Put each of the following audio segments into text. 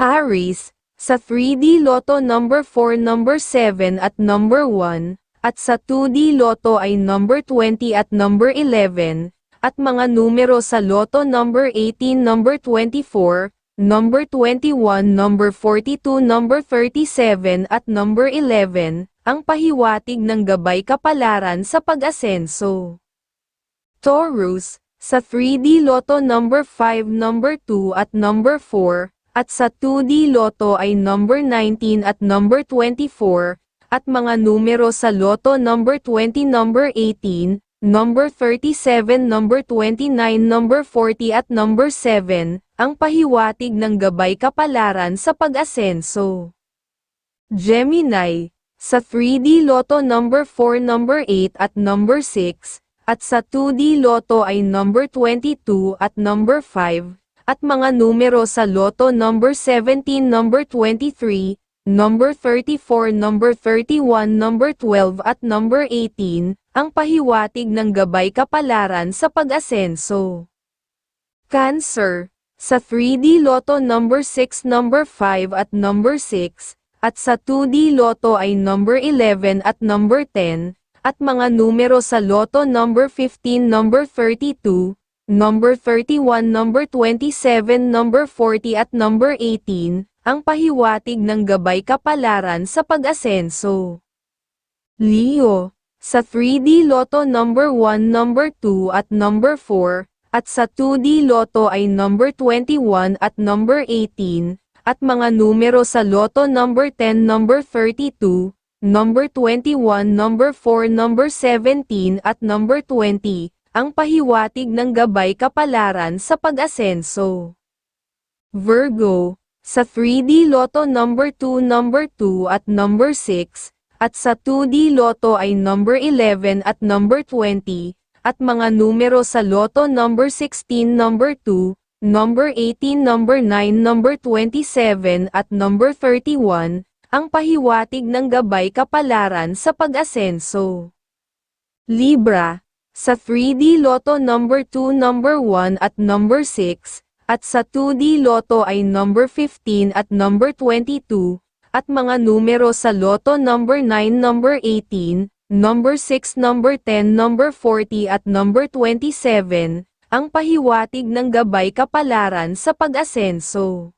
Aries, sa 3D Lotto number 4, number 7 at number 1, at sa 2D Lotto ay number 20 at number 11, at mga numero sa Lotto number 18, number 24, number 21, number 42, number 37 at number 11, ang pahiwatig ng gabay kapalaran sa pag-asenso. Taurus, sa 3D Lotto number 5, number 2 at number 4, at sa 2D Lotto ay number 19 at number 24, at mga numero sa Lotto number 20, number 18, number 37, number 29, number 40 at number 7, ang pahiwatig ng gabay kapalaran sa pag-asenso. Gemini, sa 3D Lotto number 4, number 8 at number 6, at sa 2D Lotto ay number 22 at number 5, at mga numero sa Lotto number 17, number 23, number 34, number 31, number 12 at number 18, ang pahiwatig ng gabay kapalaran sa pag-asenso. Cancer, sa 3D Lotto number 6, number 5 at number 6, at sa 2D Lotto ay number 11 at number 10, at mga numero sa Lotto number 15, number 32, number 31, number 27, number 40 at number 18, ang pahiwatig ng gabay kapalaran sa pag-asenso. Leo, sa 3D Lotto number 1, number 2 at number 4, at sa 2D Lotto ay number 21 at number 18, at mga numero sa Lotto number 10, number 32, number 21, number 4, number 17 at number 20, ang pahiwatig ng gabay kapalaran sa pag-asenso. Virgo, sa 3D Lotto number 2, number 2 at number 6, at sa 2D Lotto ay number 11 at number 20, at mga numero sa Lotto number 16, number 2, number 18, number 9, number 27 at number 31, ang pahiwatig ng gabay kapalaran sa pag-asenso. Libra, sa 3D Lotto number 2, number 1 at number 6, at sa 2D Lotto ay number 15 at number 22, at mga numero sa Lotto number 9, number 18, number 6, number 10, number 40 at number 27, ang pahiwatig ng gabay kapalaran sa pag-asenso.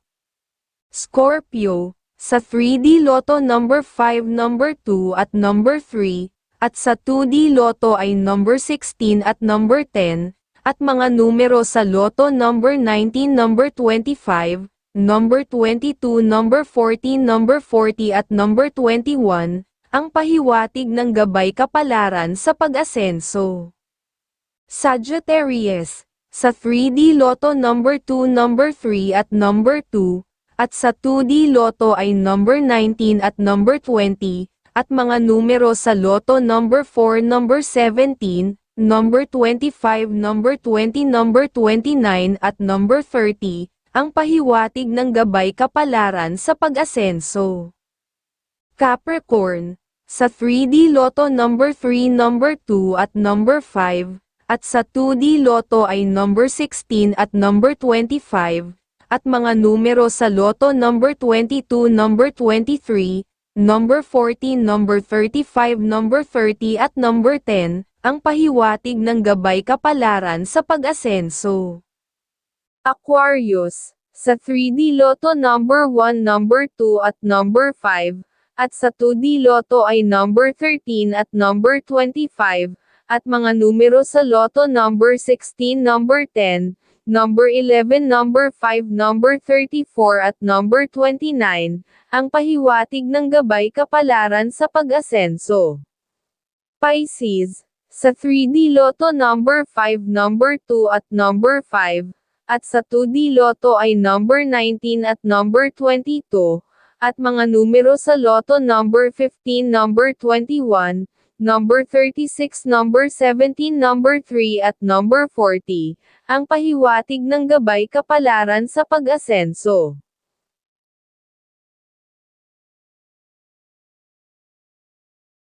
Scorpio, sa 3D Lotto number 5, number 2 at number 3, at sa 2D Lotto ay number 16 at number 10, at mga numero sa Lotto number 19, number 25, number 22, number 14, number 40 at number 21, ang pahiwatig ng gabay kapalaran sa pag-asenso. Sagittarius, sa 3D Lotto number 2, number 3 at number 2, at sa 2D Lotto ay number 19 at number 20, at mga numero sa Lotto number 4, number 17, number 25, number 20, number 29 at number 30, ang pahiwatig ng gabay kapalaran sa pag-asenso. Capricorn, sa 3D Lotto number 3, number 2 at number 5, at sa 2D Lotto ay number 16 at number 25, at mga numero sa Lotto number 22, number 23, number 14, number 35, number 30 at number 10, ang pahiwatig ng gabay kapalaran sa pag-asenso. Aquarius, sa 3D Lotto number 1, number 2 at number 5, at sa 2D Lotto ay number 13 at number 25, at mga numero sa Lotto number 16, number 10, number 11, number 5, number 34 at number 29, ang pahiwatig ng gabay kapalaran sa pag-asenso. Pisces, sa 3D Lotto number 5, number 2 at number 5, at sa 2D Lotto ay number 19 at number 22, at mga numero sa Lotto number 15, number 21, number 36, number 17, number 3 at number 40, ang pahiwatig ng gabay kapalaran sa pag-asenso.